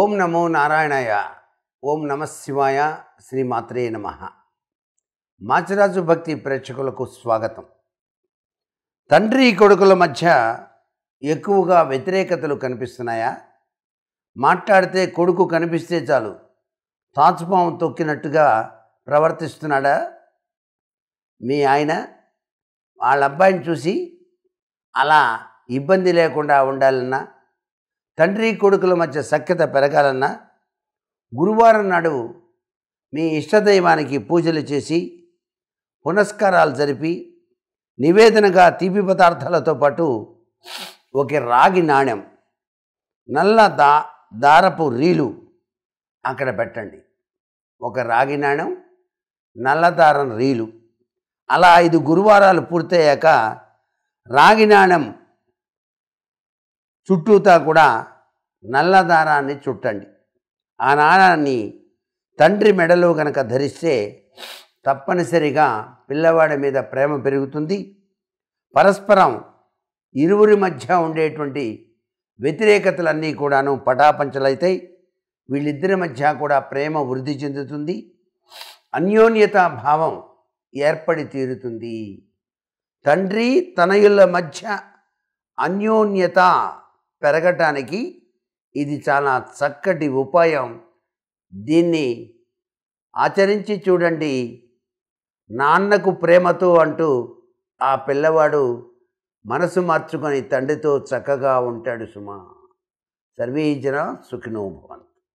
ఓం నమో నారాయణాయ ఓం నమ శివాయ శ్రీ మాత్రే నమ. మాచిరాజు భక్తి ప్రేక్షకులకు స్వాగతం. తండ్రి కొడుకుల మధ్య ఎక్కువగా వ్యతిరేకతలు కనిపిస్తున్నాయా? మాట్లాడితే కొడుకు కనిపిస్తే చాలు తాచుపాము తొక్కినట్టుగా ప్రవర్తిస్తున్నాడా? మీ ఆయన వాళ్ళ అబ్బాయిని చూసి అలా ఇబ్బంది లేకుండా ఉండాలన్నా తండ్రి కొడుకుల మధ్య సఖ్యత పెరగాలన్నా గురువారం నాడు మీ ఇష్టదైవానికి పూజలు చేసి పునస్కారాలు జరిపి నివేదనగా తీపి పదార్థాలతో పాటు ఒక రాగి నాణ్యం నల్ల దా దారపు రీలు అక్కడ పెట్టండి. ఒక రాగి నాణ్యం నల్ల దారం రీలు. అలా ఐదు గురువారాలు పూర్తయ్యాక రాగి నాణ్యం చుట్టూతా కూడా నల్ల దారాన్ని చుట్టండి. ఆ నాణాన్ని తండ్రి మెడలో కనుక ధరిస్తే తప్పనిసరిగా పిల్లవాడి మీద ప్రేమ పెరుగుతుంది. పరస్పరం ఇరువురి మధ్య ఉండేటువంటి వ్యతిరేకతలన్నీ కూడాను పటాపంచలైతాయి. వీళ్ళిద్దరి మధ్య కూడా ప్రేమ వృద్ధి చెందుతుంది. అన్యోన్యతా భావం ఏర్పడి తీరుతుంది. తండ్రి తనయుల మధ్య అన్యోన్యత పెరగటానికి ఇది చాలా చక్కటి ఉపాయం. దీన్ని ఆచరించి చూడండి. నాన్నకు ప్రేమతో అంటూ ఆ పిల్లవాడు మనసు మార్చుకొని తండ్రితో చక్కగా ఉంటాడు సుమా. సర్వీజన సుఖినో భవన్